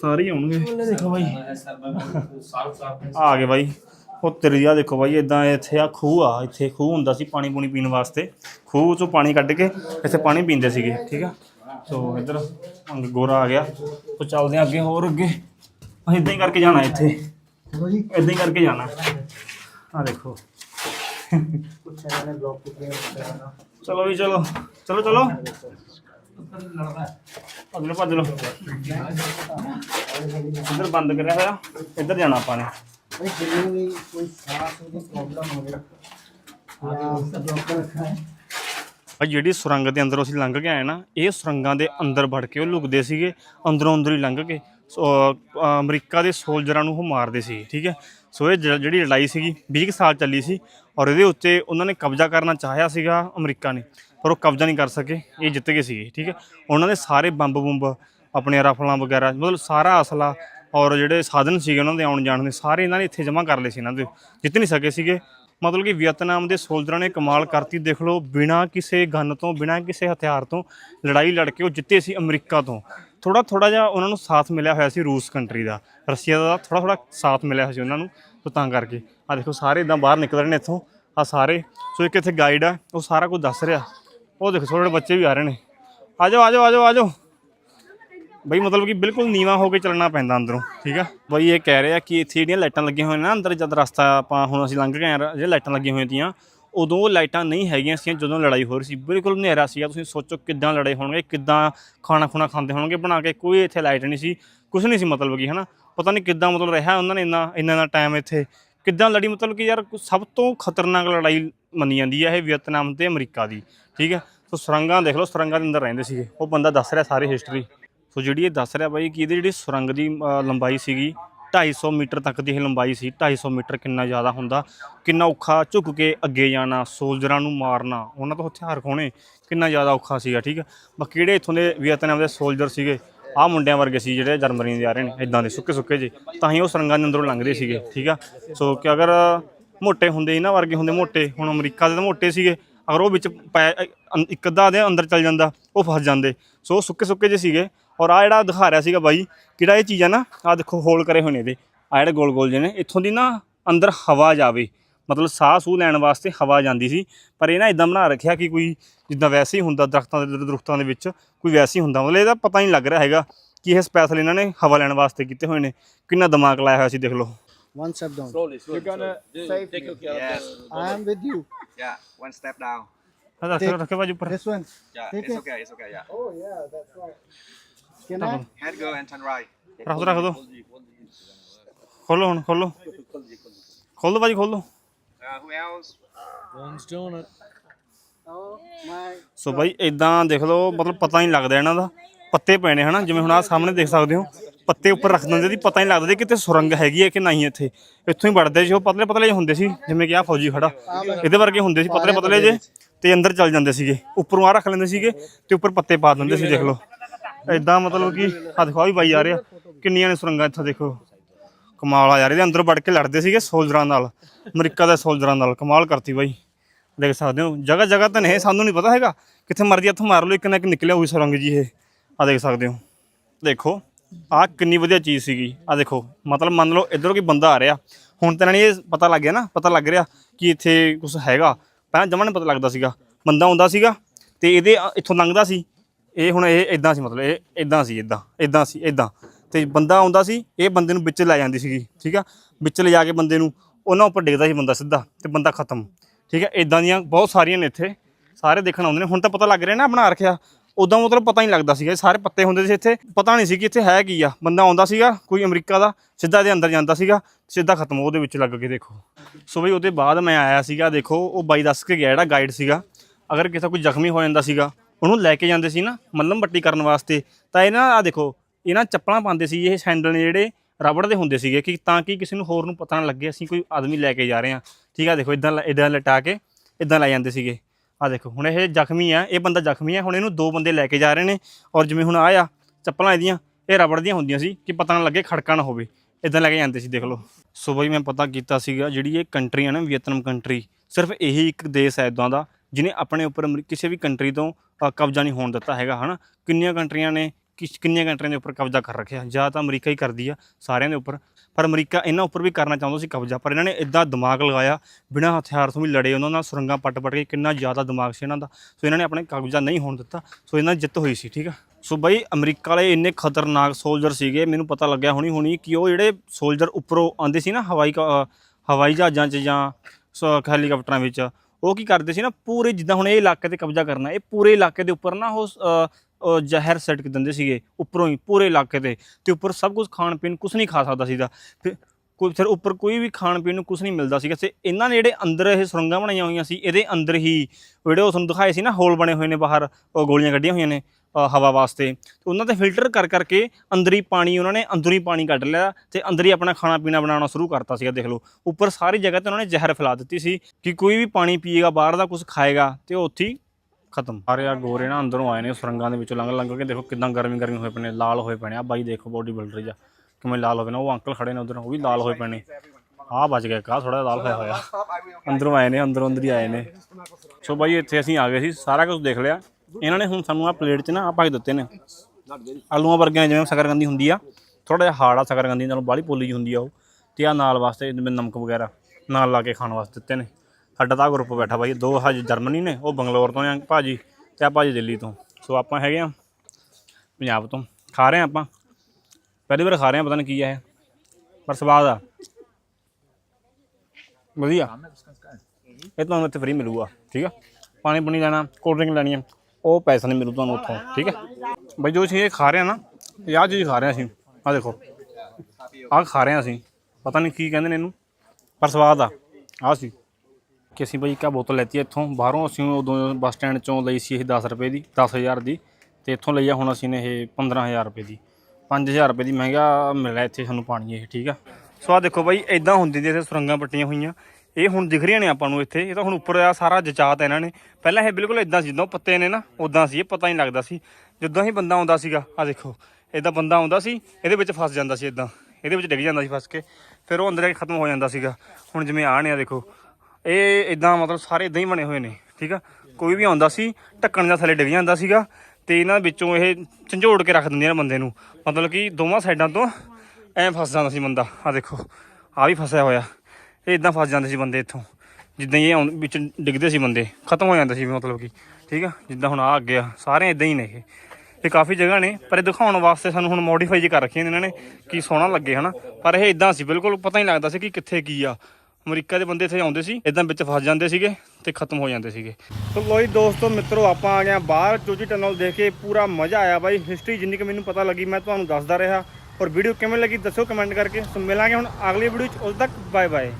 ਸਾਰੇ ਹੀ ਆਉਣਗੇ। ਦੇਖੋ ਬਾਈ। ਆ ਗਏ ਬਾਈ। ਉਹ ਤੇਰੀ ਆ ਦੇਖੋ ਬਾਈ ਇਦਾਂ ਇੱਥੇ ਆ ਖੂਹ ਆ। ਇੱਥੇ ਖੂਹ ਹੁੰਦਾ ਸੀ ਪਾਣੀ ਪੂਣੀ ਪੀਣ ਵਾਸਤੇ। ਖੂਹ ਚੋਂ ਪਾਣੀ ਕੱਢ ਕੇ ਇੱਥੇ ਪਾਣੀ ਪੀਂਦੇ ਸੀਗੇ ਠੀਕ ਆ? ਸੋ ਇੱਧਰ ਅੰਗ ਗੋਰਾ ਆ ਗਿਆ। ਸੋ ਚੱਲਦੇ ਆ ਅੱਗੇ ਹੋਰ ਅੱਗੇ। ਅਸੀਂ ਇਦਾਂ ਹੀ ਕਰਕੇ ਜਾਣਾ ਇੱਥੇ। ਚਲੋ ਜੀ। ਇਦਾਂ ਹੀ ਕਰਕੇ ਜਾਣਾ। ਆ ਦੇਖੋ। ਚਲੋ ਵੀ ਚਲੋ। ਚਲੋ ਚਲੋ। ਅਗਲੇ ਭੱਜ ਲੋ ਇੱਧਰ ਬੰਦ ਕਰਿਆ ਹੋਇਆ। ਇੱਧਰ ਜਾਣਾ ਆਪਾਂ ਨੇ। ਬਈ ਜਿਹੜੀ ਸੁਰੰਗ ਦੇ ਅੰਦਰ ਅਸੀਂ ਲੰਘ ਕੇ ਆਏ ਨਾ ਇਹ ਸੁਰੰਗਾਂ ਦੇ ਅੰਦਰ ਵੜ ਕੇ ਉਹ ਲੁਕਦੇ ਸੀਗੇ ਅੰਦਰੋਂ ਅੰਦਰ ਹੀ ਲੰਘ ਕੇ। ਅਮਰੀਕਾ ਦੇ ਸੋਲਜਰਾਂ ਨੂੰ ਉਹ ਮਾਰਦੇ ਸੀ, ਠੀਕ ਹੈ? ਸੋ, ਇਹ ਜ- ਜਿਹੜੀ ਲੜਾਈ ਸੀਗੀ 20 ਕੁ ਸਾਲ ਚੱਲੀ ਸੀ ਔਰ ਇਹਦੇ ਉੱਤੇ ਉਹਨਾਂ ਨੇ ਕਬਜ਼ਾ ਕਰਨਾ ਚਾਹਿਆ ਸੀਗਾ ਅਮਰੀਕਾ ਨੇ, ਪਰ ਉਹ ਕਬਜ਼ਾ ਨਹੀਂ ਕਰ ਸਕੇ, ਇਹ ਜਿੱਤ ਗਏ ਸੀਗੇ, ਠੀਕ ਹੈ? ਉਹਨਾਂ ਦੇ ਸਾਰੇ ਬੰਬ ਬੁੰਬ, ਆਪਣੇ ਰਫਲਾਂ ਵਗੈਰਾ, ਮਤਲਬ ਸਾਰਾ ਅਸਲਾ ਔਰ ਜਿਹੜੇ ਸਾਧਨ ਸੀਗੇ ਉਹਨਾਂ ਦੇ ਆਉਣ ਜਾਣ ਦੇ, ਸਾਰੇ ਇਹਨਾਂ ਨੇ ਇੱਥੇ ਜਮ੍ਹਾਂ ਕਰ ਲਏ ਸੀ ਇਹਨਾਂ ਦੇ, ਜਿੱਤ ਨਹੀਂ ਸਕੇ ਸੀਗੇ। ਮਤਲਬ ਕਿ ਵੀਅਤਨਾਮ ਦੇ ਸੋਲਜਰਾਂ ਨੇ ਕਮਾਲ ਕਰਤੀ, ਦੇਖ ਲਓ, ਬਿਨਾਂ ਕਿਸੇ ਗਨ ਤੋਂ, ਬਿਨਾਂ ਕਿਸੇ ਹਥਿਆਰ ਤੋਂ ਲੜਾਈ ਲੜ ਕੇ ਉਹ ਜਿੱਤੇ ਸੀ ਅਮਰੀਕਾ ਤੋਂ। ਥੋੜਾ ਥੋੜਾ ਜਿਹਾ ਉਹਨਾਂ ਨੂੰ ਸਾਥ ਮਿਲਿਆ ਹੋਇਆ ਸੀ ਰੂਸ ਕੰਟਰੀ ਦਾ। ਰਸ਼ੀਆ ਦਾ ਥੋੜਾ ਥੋੜਾ ਸਾਥ ਮਿਲਿਆ ਸੀ ਉਹਨਾਂ ਨੂੰ ਸੋ ਤਾਂ ਕਰਕੇ। ਆ ਦੇਖੋ, ਸਾਰੇ ਇਦਾਂ ਬਾਹਰ ਨਿਕਲ ਰਹੇ ਨੇ ਇੱਥੋਂ ਆ ਸਾਰੇ। ਸੋ ਇੱਕ ਇੱਥੇ ਗਾਈਡ ਆ, ਉਹ ਸਾਰਾ ਕੁਝ ਦੱਸ ਰਿਹਾ। ਉਹ ਦੇਖੋ ਛੋਟੇ ਬੱਚੇ ਵੀ ਆ ਰਹੇ ਨੇ। ਆ ਜਾਓ ਆ ਜਾਓ ਆ ਜਾਓ ਆ ਜਾਓ। ਬਈ ਮਤਲਬ ਕਿ ਬਿਲਕੁਲ ਨੀਵਾ ਹੋ ਕੇ ਚੱਲਣਾ ਪੈਂਦਾ ਅੰਦਰੋਂ, ਠੀਕ ਆ? ਬਈ ਇਹ ਕਹਿ ਰਿਹਾ ਕਿ ਇੱਥੇ ਜਿਹੜੀਆਂ ਲਾਈਟਾਂ ਲੱਗੀਆਂ ਹੋਈਆਂ ਨੇ ਨਾ ਅੰਦਰ, ਜਦ ਰਸਤਾ ਆਪਾਂ ਹੁਣ ਅਸੀਂ ਲੰਘ ਗਏ ਆ ਜਿਹੜੇ ਲਾਈਟਾਂ ਲੱਗੀਆਂ ਹੋਈਆਂ ਤੀਆਂ ਉਦੋਂ ਉਹ ਲਾਈਟਾਂ ਨਹੀਂ ਹੈਗੀਆਂ ਸੀ ਜਦੋਂ ਲੜਾਈ ਹੋ ਰਹੀ ਸੀ। ਬਿਲਕੁਲ ਹਨੇਰਾ ਸੀਗਾ। ਤੁਸੀਂ ਸੋਚੋ ਕਿੱਦਾਂ ਲੜੇ ਹੋਣਗੇ, ਕਿੱਦਾਂ ਖਾਣਾ ਖੁਣਾ ਖਾਂਦੇ ਹੋਣਗੇ। ਬਣਾ ਕੇ ਕੋਈ ਇੱਥੇ ਲਾਈਟ ਨਹੀਂ ਸੀ ਕੁਝ ਨਹੀਂ ਸੀ ਮਤਲਬ ਕਿ, ਹਨਾ? ਪਤਾ ਨਹੀਂ ਕਿੱਦਾਂ ਮਤਲਬ ਰਿਹਾ ਉਹਨਾਂ ਨੇ ਇੰਨਾ ਇੰਨਾ ਦਾ ਟਾਈਮ ਇੱਥੇ। ਕਿੱਦਾਂ ਲੜੀ? ਮਤਲਬ ਕਿ ਯਾਰ ਸਭ ਤੋਂ ਖਤਰਨਾਕ ਲੜਾਈ ਮੰਨੀ ਜਾਂਦੀ ਹੈ ਇਹ ਵੀਅਤਨਾਮ ਤੇ ਅਮਰੀਕਾ ਦੀ, ਠੀਕ ਹੈ ਸੋ ਸੁਰੰਗਾਂ ਦੇਖ ਲਓ, ਸੁਰੰਗਾਂ ਦੇ ਅੰਦਰ ਰਹਿੰਦੇ ਸੀਗੇ। ਉਹ ਬੰਦਾ ਦੱਸ ਰਿਹਾ ਸਾਰੀ ਹਿਸਟਰੀ ਸੋ ਜਿਹੜੀ ਇਹ ਦੱਸ ਰਿਹਾ ਬਾਈ ਕਿ ਇਹਦੀ ਜਿਹੜੀ ਸੁਰੰਗ ਦੀ ਲੰਬਾਈ ਸੀਗੀ 250 ਮੀਟਰ ਤੱਕ ਦੀ ਇਹ ਲੰਬਾਈ ਸੀ। 250 ਮੀਟਰ ਕਿੰਨਾ ਜ਼ਿਆਦਾ ਹੁੰਦਾ, ਕਿੰਨਾ ਔਖਾ ਝੁੱਕ ਕੇ ਅੱਗੇ ਜਾਣਾ, ਸੋਲਜਰਾਂ ਨੂੰ ਮਾਰਨਾ, ਉਹਨਾਂ ਤੋਂ ਹਥਿਆਰ ਖੋਣੇ ਕਿੰਨਾ ਜ਼ਿਆਦਾ ਔਖਾ ਸੀਗਾ, ਠੀਕ ਹੈ ਬਾਕੀ ਜਿਹੜੇ ਇੱਥੋਂ ਦੇ ਵੀਅਤਨਾਮ ਦੇ ਸੋਲਜਰ ਸੀਗੇ? ਆਹ ਮੁੰਡਿਆਂ ਵਰਗੇ ਸੀ ਜਿਹੜੇ ਜਰਮਨੀ ਦੇ ਆ ਰਹੇ ਨੇ ਇਦਾਂ ਦੇ ਸੁੱਕੇ ਸੁੱਕੇ ਜੀ। ਤਾਂ ਹੀ ਉਹ ਸੁਰੰਗਾਂ ਦੇ ਅੰਦਰੋਂ ਲੰਘਦੇ ਸੀਗੇ, ਠੀਕ ਆ? ਸੋ ਕਿ ਅਗਰ ਮੋਟੇ ਹੁੰਦੇ, ਇਹਨਾਂ ਵਰਗੇ ਹੁੰਦੇ ਮੋਟੇ, ਹੁਣ ਅਮਰੀਕਾ ਦੇ ਤਾਂ ਮੋਟੇ ਸੀਗੇ, ਅਗਰ ਉਹ ਵਿੱਚ ਪੈ ਇੱਕ ਅੱਧਾ ਦੇ ਅੰਦਰ ਚੱਲ ਜਾਂਦਾ, ਉਹ ਫਸ ਜਾਂਦੇ। ਸੋ ਉਹ ਸੁੱਕੇ ਸੁੱਕੇ ਜਿਹੇ ਸੀਗੇ ਔਰ ਆ ਜਿਹੜਾ ਦਿਖਾ ਰਿਹਾ ਸੀਗਾ ਬਾਈ ਕਿਹੜਾ ਇਹ ਚੀਜ਼ ਆ ਨਾ ਆ ਦੇਖੋ ਹੋਲ ਕਰੇ ਹੋਏ ਨੇ ਇਹਦੇ ਆ ਜਿਹੜੇ ਗੋਲ ਗੋਲ ਜਿਹੇ ਨੇ ਇੱਥੋਂ ਦੀ ਨਾ ਅੰਦਰ ਹਵਾ ਜਾਵੇ ਮਤਲਬ ਸਾਹ ਸੂਹ ਲੈਣ ਵਾਸਤੇ ਹਵਾ ਜਾਂਦੀ ਸੀ ਪਰ ਇਹ ਨਾ ਇਦਾਂ ਬਣਾ ਰੱਖਿਆ ਕਿ ਕੋਈ ਜਿੱਦਾਂ ਵੈਸੇ ਹੀ ਹੁੰਦਾ ਦਰਖਤਾਂ ਦੇ ਦਰਖਤਾਂ ਦੇ ਵਿੱਚ ਕੋਈ ਵੈਸੇ ਹੀ ਹੁੰਦਾ ਮਤਲਬ ਇਹਦਾ ਪਤਾ ਨਹੀਂ ਲੱਗ ਰਿਹਾ ਹੈਗਾ ਕਿ ਇਹ ਸਪੈਸ਼ਲ ਇਹਨਾਂ ਨੇ ਹਵਾ ਲੈਣ ਵਾਸਤੇ ਕੀਤੇ ਹੋਏ ਨੇ ਕਿੰਨਾ ਦਿਮਾਗ ਲਾਇਆ ਹੋਇਆ ਸੀ ਦੇਖ ਲਓ One step down. Slowly, slowly. You're gonna slowly. save take me. care Yes. I am with you. Yeah, one step down. Take- ਰੱਖੇ ਬਾਜੀ ਉੱਪਰ This one. Yeah, Take it's it. okay, it's okay, yeah. Oh yeah, that's right. ਰੱਖ ਦੋ ਰੱਖ ਦੋ। ਖੋਲੋ ਹੁਣ ਖੋਲੋ। ਖੋਲ ਦੋ ਖੋਲ। ਦੋ. Oh. ਸੋ ਬਾਈ ਇਦਾਂ ਦੇਖ ਲਓ ਮਤਲਬ ਪਤਾ ਨਹੀਂ ਲੱਗਦਾ ਇਹਨਾਂ ਦਾ। ਪੱਤੇ ਪਏ ਨੇ ਹਨਾ? ਜਿਵੇਂ ਹੁਣ ਆ ਸਾਹਮਣੇ ਦੇਖ ਸਕਦੇ ਹੋ। ਪੱਤੇ ਉੱਪਰ ਰੱਖ ਦਿੰਦੇ ਸੀ ਪਤਾ ਨਹੀਂ ਲੱਗਦਾ ਕਿਤੇ ਸੁਰੰਗ ਹੈਗੀ ਹੈ ਕਿ ਨਹੀਂ ਇੱਥੇ। ਇੱਥੋਂ ਹੀ ਵੜਦੇ ਸੀ ਉਹ ਪਤਲੇ ਪਤਲੇ ਜਿਹੇ ਹੁੰਦੇ ਸੀ ਜਿਵੇਂ ਕਿ ਆ ਫੌਜੀ ਖੜਾ। ਇਹਦੇ ਵਰਗੇ ਹੁੰਦੇ ਸੀ ਪਤਲੇ ਪਤਲੇ ਜੇ ਤੇ ਅੰਦਰ ਚੱਲ ਜਾਂਦੇ ਸੀਗੇ। ਉੱਪਰੋਂ ਆ ਰੱਖ ਲੈਂਦੇ ਸੀਗੇ ਤੇ ਉੱਪਰ ਪੱਤੇ ਪਾ ਦਿੰਦੇ ਸੀ ਦੇਖ ਲਓ। ਇਦਾਂ ਮਤਲਬ ਕਿ ਆ ਦੇਖੋ ਆ ਵੀ ਬਾਈ ਆ ਰਿਹਾ ਕਿੰਨੀਆਂ ਨੇ ਸੁਰੰਗਾਂ ਇੱਥੋਂ ਦੇਖੋ। ਕਮਾਲ ਆ ਯਾਰ ਇਹਦੇ ਅੰਦਰ ਵੜ ਕੇ ਲੜਦੇ ਸੀਗੇ ਸੋਲਜਰਾਂ ਨਾਲ। ਅਮਰੀਕਾ ਦੇ ਸੋਲਜਰਾਂ ਨਾਲ। ਕਮਾਲ ਕਰਤੀ ਬਾਈ। ਦੇਖ ਸਕਦੇ ਹੋ। ਜਗ੍ਹਾ ਜਗ੍ਹਾ ਤਾਂ ਨਹੀਂ ਸਾਨੂੰ ਨਹੀਂ ਪਤਾ ਹੈਗਾ। ਕਿੱਥੇ ਮਰਜ਼ੀ ਇੱਥੋਂ ਮਾਰ ਲਓ, ਇੱਕ ਨਾ ਇੱਕ ਨਿਕਲਿਆ ਹੋਈ ਸੁਰੰਗ ਜੀ ਇਹ। ਆ ਦੇਖ ਸਕਦੇ ਹੋ। ਦੇਖੋ ਆ ਕਿੰਨੀ ਵਧੀਆ ਚੀਜ਼ ਸੀਗੀ। ਆ ਦੇਖੋ, ਮਤਲਬ ਮੰਨ ਲਓ ਇਧਰੋਂ ਕੋਈ ਬੰਦਾ ਆ ਰਿਹਾ। ਹੁਣ ਤਾਂ ਇਹਨਾਂ ਨੂੰ ਇਹ ਪਤਾ ਲੱਗ ਗਿਆ ਨਾ, ਪਤਾ ਲੱਗ ਰਿਹਾ ਕਿ ਇੱਥੇ ਕੁਝ ਹੈਗਾ। ਪਹਿਲਾਂ ਜਮਾਂ ਨਹੀਂ ਪਤਾ ਲੱਗਦਾ ਸੀਗਾ। ਬੰਦਾ ਆਉਂਦਾ ਸੀਗਾ ਤੇ ਇਹਦੇ, ਇੱਥੋਂ ਲੰਘਦਾ ਸੀ। ਇਹ ਹੁਣ ਇਹ ਇਦਾਂ ਸੀ, ਮਤਲਬ ਇਹ ਇਦਾਂ ਸੀ ਇਦਾਂ ਇਦਾਂ ਸੀ ਇਦਾਂ ਤੇ ਬੰਦਾ ਆਉਂਦਾ ਸੀ, ਇਹ ਬੰਦੇ ਨੂੰ ਵਿੱਚ ਲੈ ਜਾਂਦੀ ਸੀਗੀ, ਠੀਕ ਆ? ਵਿੱਚ ਲਿਜਾ ਕੇ ਬੰਦੇ ਨੂੰ, ਉਹਨਾਂ ਉੱਪਰ ਡਿੱਗਦਾ ਸੀ ਬੰਦਾ ਸਿੱਧਾ ਤੇ ਬੰਦਾ ਖਤਮ, ਠੀਕ ਹੈ ਇਦਾਂ ਦੀਆਂ ਬਹੁਤ ਸਾਰੀਆਂ ਨੇ ਇੱਥੇ, ਸਾਰੇ ਦੇਖਣ ਆਉਂਦੇ ਨੇ। ਹੁਣ ਤਾਂ ਪਤਾ ਲੱਗ ਰਿਹਾ ਨਾ ਬਣਾ ਰੱਖਿਆ, ਉਦੋਂ ਮਤਲਬ ਪਤਾ ਨਹੀਂ ਲੱਗਦਾ ਸੀਗਾ। ਸਾਰੇ ਪੱਤੇ ਹੁੰਦੇ ਸੀ ਇੱਥੇ, ਪਤਾ ਨਹੀਂ ਸੀ ਕਿ ਇੱਥੇ ਹੈ ਕੀ ਆ। ਬੰਦਾ ਆਉਂਦਾ ਸੀਗਾ, ਕੋਈ ਅਮਰੀਕਾ ਦਾ, ਸਿੱਧਾ ਦੇ ਅੰਦਰ ਜਾਂਦਾ ਸੀਗਾ, ਸਿੱਧਾ ਖਤਮ, ਉਹਦੇ ਵਿੱਚ ਲੱਗ ਕੇ ਦੇਖੋ। ਸੋ ਬਈ ਉਹਦੇ ਬਾਅਦ ਮੈਂ ਆਇਆ ਸੀਗਾ, ਦੇਖੋ, ਉਹ ਬਾਈ ਦੱਸ ਕੇ ਗਿਆ ਜਿਹੜਾ ਗਾਈਡ ਸੀਗਾ। ਅਗਰ ਕਿਸੇ ਕੋਈ ਜ਼ਖਮੀ ਹੋ ਜਾਂਦਾ ਸੀਗਾ ਉਹਨੂੰ ਲੈ ਕੇ ਜਾਂਦੇ ਸੀ ਨਾ ਮੱਲਮ ਪੱਟੀ ਕਰਨ ਵਾਸਤੇ, ਤਾਂ ਇਹਨਾਂ ਆ ਦੇਖੋ ਇਹਨਾਂ ਚੱਪਲਾਂ ਪਾਉਂਦੇ ਸੀ, ਇਹ ਸੈਂਡਲ ਨੇ ਜਿਹੜੇ ਰਬੜ ਦੇ ਹੁੰਦੇ ਸੀਗੇ ਕਿ ਤਾਂ ਕਿ ਕਿਸੇ ਨੂੰ ਹੋਰ ਨੂੰ ਪਤਾ ਨਾ ਲੱਗੇ, ਅਸੀਂ ਕੋਈ ਆਦਮੀ ਲੈ ਕੇ ਜਾ ਰਹੇ ਹਾਂ। ਠੀਕ ਆ, ਦੇਖੋ, ਇਦਾਂ ਇਦਾਂ ਲਟਾ ਕੇ ਇਦਾਂ ਲੈ ਜਾਂਦੇ ਸੀਗੇ। ਆ ਦੇਖੋ, ਹੁਣ ਇਹ ਜ਼ਖਮੀ ਆ, ਇਹ ਬੰਦਾ ਜ਼ਖਮੀ ਆ, ਹੁਣ ਇਹਨੂੰ ਦੋ ਬੰਦੇ ਲੈ ਕੇ ਜਾ ਰਹੇ ਨੇ ਔਰ ਜਿਵੇਂ ਹੁਣ ਆਇਆ ਚੱਪਲਾਂ ਇਹਦੀਆਂ, ਇਹ ਰਬੜ ਦੀਆਂ ਹੁੰਦੀਆਂ ਸੀ ਕਿ ਪਤਾ ਨਾ ਲੱਗੇ ਖੜਕਾ ਨਾ ਹੋਵੇ। ਇਦਾਂ ਲੈ ਕੇ ਜਾਂਦੇ ਸੀ, ਦੇਖ ਲਓ। ਸੋ ਬਈ ਮੈਂ ਪਤਾ ਕੀਤਾ ਸੀਗਾ, ਜਿਹੜੀ ਇਹ ਕੰਟਰੀ ਆ ਨਾ, ਵੀਅਤਨਾਮ ਕੰਟਰੀ, ਸਿਰਫ ਇਹੀ ਇੱਕ ਦੇਸ਼ ਹੈ ਇਦਾਂ ਦਾ। ਜਿਹਨੇ ਆਪਣੇ ਉੱਪਰ ਅਮਰੀ- ਕਿਸੇ ਵੀ ਕੰਟਰੀ ਤੋਂ ਅ, ਕਬਜ਼ਾ ਨਹੀਂ ਹੋਣ ਦਿੱਤਾ ਹੈਗਾ ਹਨਾ? ਕਿੰਨੀਆਂ ਕੰਟਰੀਆਂ ਨੇ ਕਿਸ ਕਿੰਨੀਆਂ ਕੰਟਰੀਆਂ ਦੇ ਉੱਪਰ ਕਬਜ਼ਾ ਕਰ ਰੱਖਿਆ? ਜਾਂ ਤਾਂ ਅਮਰੀਕਾ ਹੀ ਕਰਦੀ ਆ ਸਾਰਿਆਂ ਦੇ ਉੱਪਰ। ਪਰ ਅਮਰੀਕਾ ਇਹਨਾਂ ਉੱਪਰ ਵੀ ਕਰਨਾ ਚਾਹੁੰਦਾ ਸੀ ਕਬਜ਼ਾ ਪਰ ਇਹਨਾਂ ਨੇ ਇਦਾਂ ਦਿਮਾਗ ਲਗਾਇਆ ਬਿਨਾਂ ਹਥਿਆਰ ਤੋਂ ਵੀ ਲੜੇ ਉਹਨਾਂ ਨਾਲ ਸੁਰੰਗਾਂ ਪੱਟ ਪੱਟ ਕੇ ਕਿੰਨਾ ਜ਼ਿਆਦਾ ਦਿਮਾਗ ਸੀ ਇਹਨਾਂ ਦਾ। ਸੋ ਇਹਨਾਂ ਨੇ ਆਪਣੇ ਕਬਜ਼ਾ ਨਹੀਂ ਹੋਣ ਦਿੱਤਾ ਸੋ ਇਹਨਾਂ ਦੀ ਜਿੱਤ ਹੋਈ ਸੀ ਠੀਕ ਆ? ਸੋ ਬਈ ਅਮਰੀਕਾ ਵਾਲੇ ਇੰਨੇ ਖਤਰਨਾਕ ਸੋਲਜਰ ਸੀਗੇ ਮੈਨੂੰ ਪਤਾ ਲੱਗਿਆ ਹੁਣੀ ਹੁਣੀ ਕਿ ਉਹ ਜਿਹੜੇ ਸੋਲਜਰ ਉੱਪਰੋਂ ਆਉਂਦੇ ਸੀ ਨਾ ਹਵਾਈ ਕ- ਅ, ਹਵਾਈ ਜਹਾਜ਼ਾਂ 'ਚ ਜਾਂ ਸ- ਹੈਲੀਕਾਪਟਰਾਂ ਵਿੱਚ ਉਹ ਕੀ ਕਰਦੇ ਸੀ ਨਾ, ਪੂਰੇ ਜਿੱਦਾਂ ਹੁਣ ਇਹ ਇਲਾਕੇ ਤੇ ਕਬਜ਼ਾ ਕਰਨਾ, ਇਹ ਪੂਰੇ ਇਲਾਕੇ ਦੇ ਉੱਪਰ ਨਾ ਉਹ ਜ਼ਹਿਰ ਸੱਟ ਕੇ ਦਿੰਦੇ ਸੀਗੇ, ਉੱਪਰੋਂ ਹੀ, ਪੂਰੇ ਇਲਾਕੇ ਤੇ। ਤੇ ਉੱਪਰ ਸਭ ਕੁਝ ਖਾਣ ਪੀਣ ਕੁਝ ਨਹੀਂ ਖਾ ਸਕਦਾ ਸੀਗਾ। ਫਿਰ ਕੋਈ, ਫਿਰ ਉੱਪਰ ਕੋਈ ਵੀ ਖਾਣ ਪੀਣ ਨੂੰ ਕੁਝ ਨਹੀਂ ਮਿਲਦਾ ਸੀਗਾ। ਤੇ ਇਹਨਾਂ ਨੇ ਜਿਹੜੇ ਅੰਦਰ ਇਹ ਸੁਰੰਗਾਂ ਬਣਾਈਆਂ ਹੋਈਆਂ ਸੀ, ਇਹਦੇ ਅੰਦਰ ਹੀ ਜਿਹੜੇ ਉਹ ਤੁਹਾਨੂੰ ਦਿਖਾਏ ਸੀ ਨਾ, ਹੋਲ ਬਣੇ ਹੋਏ ਨੇ ਬਾਹਰ, ਉਹ ਗੋਲੀਆਂ ਕੱਢੀਆਂ ਹੋਈਆਂ ਨੇ। ਹਵਾ ਵਾਸਤੇ। ਉਹਨਾਂ ਤੇ ਫਿਲਟਰ ਕਰ ਕਰਕੇ ਅੰਦਰ ਹੀ ਪਾਣੀ, ਉਹਨਾਂ ਨੇ ਅੰਦਰ ਹੀ ਪਾਣੀ ਕੱਢ ਲਿਆ ਤੇ ਅੰਦਰ ਹੀ ਆਪਣਾ ਖਾਣਾ ਪੀਣਾ ਬਣਾਉਣਾ ਸ਼ੁਰੂ ਕਰਤਾ ਸੀਗਾ, ਦੇਖ ਲਓ। ਉੱਪਰ ਸਾਰੀ ਜਗ੍ਹਾ ਤੇ ਉਹਨਾਂ ਨੇ ਜ਼ਹਿਰ ਫੈਲਾ ਦਿੱਤੀ ਸੀ ਕਿ ਕੋਈ ਵੀ ਪਾਣੀ ਪੀਏਗਾ, ਬਾਹਰ ਦਾ ਕੁਝ ਖਾਏਗਾ ਤੇ ਉਹ ਉੱਥੇ ਹੀ ਖਤਮ। ਸਾਰੇ ਆ ਗੋਰੇ ਨਾ ਅੰਦਰੋਂ ਆਏ ਨੇ, ਸੁਰੰਗਾਂ ਦੇ ਵਿੱਚੋਂ ਲੰਘ ਲੰਘ ਕੇ ਦੇਖੋ ਕਿਦਾਂ ਗਰਮੀ ਗਰਮੀ ਹੋਏ ਪਏ ਨੇ, ਲਾਲ ਹੋਏ ਪਏ ਆ ਬਾਈ ਦੇਖੋ ਬੋਡੀ ਬਿਲਡਰ ਜਾ ਕਿਵੇਂ ਲਾਲ ਹੋਏ ਪਏ ਉਹ ਅੰਕਲ ਖੜੇ ਨੇ ਉਧਰ, ਉਹ ਵੀ ਲਾਲ ਹੋਏ ਪਏ ਨੇ। ਆ ਬਚ ਗਿਆ ਕਾ ਥੋੜਾ ਲਾਲ ਹੋਇਆ ਹੋਇਆ। ਅੰਦਰੋਂ ਆਏ ਨੇ, ਅੰਦਰੋਂ ਅੰਦਰ ਹੀ ਆਏ ਨੇ। ਸੋ ਬਾਈ ਇੱਥੇ ਅਸੀਂ ਆ ਗਏ ਸੀ, ਸਾਰਾ ਕੁਝ ਦੇਖ ਲਿਆ। ਇਹਨਾਂ ਨੇ ਹੁਣ ਸਾਨੂੰ ਆ ਪਲੇਟ 'ਚ ਨਾ ਆ ਪਾਈ ਦਿੱਤੇ ਨੇ। ਆਲੂਆਂ ਵਰਗੀਆਂ ਜਿਵੇਂ ਸ਼ਕਰਕੰਦੀ ਹੁੰਦੀ ਆ ਥੋੜਾ ਜਿਹਾ ਹਾਰਡ ਆ ਸ਼ਕਰਕੰਦੀ, ਨਾਲੋਂ ਬਾਹਲੀ ਪੋਲੀ ਜਿਹੀ ਹੁੰਦੀ ਆ ਉਹ। ਤੇ ਆ ਨਾਲ ਵਾਸਤੇ ਜਿਵੇਂ ਨਮਕ ਵਗੈਰਾ ਨਾਲ ਲਾ ਕੇ ਖਾਣ ਵਾਸਤੇ ਦਿੱਤੇ ਨੇ। ਸਾਡਾ ਤਾਂ ਗਰੁੱਪ ਬੈਠਾ ਬਾਈ ਦੋ ਹਜ ਜਰਮਨੀ ਨੇ, ਉਹ ਬੰਗਲੌਰ ਤੋਂ ਆ ਭਾਜੀ ਤੇ ਆ ਭਾਜੀ ਦਿੱਲੀ ਤੋਂ। ਸੋ ਆਪਾਂ ਹੈਗੇ ਆ ਪੰਜਾਬ ਤੋਂ। ਖਾ ਰਹੇ ਆ ਆਪਾਂ। ਪਹਿਲੀ ਵਾਰ ਖਾ ਰਹੇ ਆ, ਪਤਾ ਨਹੀਂ ਕੀ ਆ ਇਹ। ਪਰ ਸਵਾਦ ਆ। ਵਧੀਆ। ਇਹ ਤੁਹਾਨੂੰ ਇੱਥੇ ਫ੍ਰੀ ਮਿਲੂਗਾ, ਠੀਕ ਆ? ਪਾਣੀ ਪੁਣੀ ਲੈਣਾ ਕੋਲਡ ਡਰਿੰਕ ਲੈਣੀ ਆ। ਉਹ ਪੈਸਾ ਨਹੀਂ ਮਿਲੂ ਤੁਹਾਨੂੰ ਉੱਥੋਂ, ਠੀਕ ਹੈ? ਬਈ ਜੋ ਅਸੀਂ ਇਹ ਖਾ ਰਹੇ ਆ ਨਾ, ਇਹ ਆਹ ਚੀਜ਼ ਖਾ ਰਹੇ ਆ ਅਸੀਂ ਆ ਦੇਖੋ, ਆਹ ਖਾ ਰਹੇ ਆ ਅਸੀਂ, ਪਤਾ ਨਹੀਂ ਕੀ ਕਹਿੰਦੇ ਨੇ ਇਹਨੂੰ, ਪਰ ਸਵਾਦ ਆ, ਆਹ ਸੀ। ਕਿ ਅਸੀਂ ਬਈ ਇੱਕ ਬੋਤਲ ਲੈਤੀ ਇੱਥੋਂ, ਬਾਹਰੋਂ ਅਸੀਂ ਉਦੋਂ ਬੱਸ ਸਟੈਂਡ ਚੋਂ ਲਈ ਸੀ ਇਹ 10 ਰੁਪਏ ਦੀ 10000 ਦੀ, ਤੇ ਇੱਥੋਂ ਲਈ ਆ ਹੁਣ ਅਸੀਂ ਨੇ ਇਹ 15000 ਰੁਪਏ ਦੀ 5000 ਰੁਪਏ ਦੀ। ਮਹਿੰਗਾ ਮਿਲਿਆ ਇੱਥੇ ਸਾਨੂੰ ਪਾਣੀ ਇਹ, ਠੀਕ ਆ? ਸੋ ਆ ਦੇਖੋ ਬਾਈ ਇਦਾਂ ਹੁੰਦੀ ਦੀ ਇੱਥੇ ਸੁਰੰਗਾਂ ਪੱਟੀਆਂ ਹੋਈਆਂ ਇਹ ਹੁਣ ਦਿਖ ਰਹੀਆਂ ਨੇ ਆਪਾਂ ਨੂੰ ਇੱਥੇ। ਇਹ ਤਾਂ ਹੁਣ ਉੱਪਰ ਆ ਸਾਰਾ ਜਚਾਤ ਇਹਨਾਂ ਨੇ। ਪਹਿਲਾਂ ਇਹ ਬਿਲਕੁਲ ਇਦਾਂ ਸੀ, ਜਿੱਦਾਂ ਪੱਤੇ ਨੇ ਨਾ ਉਦਾਂ ਸੀ, ਇਹ ਪਤਾ ਨਹੀਂ ਲੱਗਦਾ ਸੀ। ਜਿੱਦਾਂ ਹੀ ਬੰਦਾ ਆਉਂਦਾ ਸੀਗਾ ਆ ਦੇਖੋ ਇਦਾਂ ਬੰਦਾ ਆਉਂਦਾ ਸੀ, ਇਹਦੇ ਵਿੱਚ ਫਸ ਜਾਂਦਾ ਸੀ ਇਦਾਂ ਇਹਦੇ ਵਿੱਚ ਡਿੱਗ ਜਾਂਦਾ ਸੀ ਫਸ ਕੇ, ਫਿਰ ਉਹ ਅੰਦਰ ਜਾ ਕੇ ਖਤਮ ਹੋ ਜਾਂਦਾ ਸੀਗਾ। ਹੁਣ ਜਿਵੇਂ ਆਹ ਨੇ ਆ ਦੇਖੋ। ਇਹ ਇਦਾਂ ਮਤਲਬ ਸਾਰੇ ਇਦਾਂ ਹੀ ਬਣੇ ਹੋਏ ਨੇ, ਠੀਕ ਆ? ਕੋਈ ਵੀ ਆਉਂਦਾ ਸੀ, ਢੱਕਣ ਦਾ ਥੱਲੇ ਡਿੱਗ ਜਾਂਦਾ ਸੀਗਾ ਤੇ ਇਹਨਾਂ ਵਿੱਚੋਂ ਇਹ ਝੰਜੋੜ ਕੇ ਰੱਖ ਦਿੰਦੀਆਂ ਨੇ ਬੰਦੇ ਨੂੰ। ਮਤਲਬ ਕਿ ਦੋਵਾਂ ਸਾਈਡਾਂ ਤੋਂ ਐਂ ਫਸ ਜਾਂਦਾ ਸੀ ਬੰਦਾ। ਆ ਦੇਖੋ ਆ ਵੀ ਫਸਿਆ ਹੋਇਆ। ਇਹ ਇਦਾਂ ਫਸ ਜਾਂਦੇ ਸੀ ਬੰਦੇ ਇੱਥੋਂ। ਜਿੱਦਾਂ ਹੀ ਇਹ ਆਉਂ- ਵਿੱਚ ਡਿੱਗਦੇ ਸੀ ਬੰਦੇ। ਖਤਮ ਹੋ ਜਾਂਦੇ ਸੀ ਮਤਲਬ ਕਿ, ਠੀਕ ਆ? ਜਿੱਦਾਂ ਹੁਣ ਆ ਅੱਗੇ ਆ, ਸਾਰੇ ਇਦਾਂ ਹੀ ਨੇ ਇਹ। ਇਹ ਕਾਫੀ ਜਗ੍ਹਾ ਨੇ, ਪਰ ਇਹ ਦਿਖਾਉਣ ਵਾਸਤੇ ਸਾਨੂੰ ਹੁਣ ਮੋਡੀਫਾਈ ਜੀ ਕਰ ਰੱਖੀਆਂ ਨੇ ਇਹਨਾਂ ਨੇ, ਕੀ ਸੋਹਣਾ ਲੱਗੇ, ਹਨਾ? ਪਰ ਇਹ ਇਦਾਂ ਸੀ, ਬਿਲਕੁਲ ਪਤਾ ਨਹੀਂ ਲੱਗਦਾ ਸੀ ਕਿ ਕਿੱਥੇ ਕੀ ਆ। ਅਮਰੀਕਾ ਦੇ ਬੰਦੇ ਇੱਥੇ ਆਉਂਦੇ ਸੀ ਇਦਾਂ ਵਿੱਚ ਫਸ ਜਾਂਦੇ ਸੀਗੇ ਤੇ ਖਤਮ ਹੋ ਜਾਂਦੇ ਸੀਗੇ। ਸੋ ਲੋਈ ਦੋਸਤੋ, ਮਿੱਤਰੋ, ਆਪਾਂ ਆ ਗਏ ਬਾਹਰ ਚੋਜੀ ਟਨਲ ਦੇਖ ਕੇ ਪੂਰਾ ਮਜ਼ਾ ਆਇਆ ਬਾਈ। ਹਿਸਟਰੀ ਜਿੰਨੀ ਕਿ ਮੈਨੂੰ ਪਤਾ ਲੱਗੀ, ਮੈਂ ਤੁਹਾਨੂੰ ਦੱਸਦਾ ਰਿਹਾ। ਔਰ ਵੀਡੀਓ ਕਿਵੇਂ ਲੱਗੀ ਦੱਸੋ ਕਮੈਂਟ ਕਰਕੇ। ਸੋ ਮਿਲਾਂਗੇ ਹੁਣ ਅਗਲੀ ਵੀਡੀਓ ਚ, ਉਦੋਂ ਤੱਕ ਬਾਏ ਬਾਏ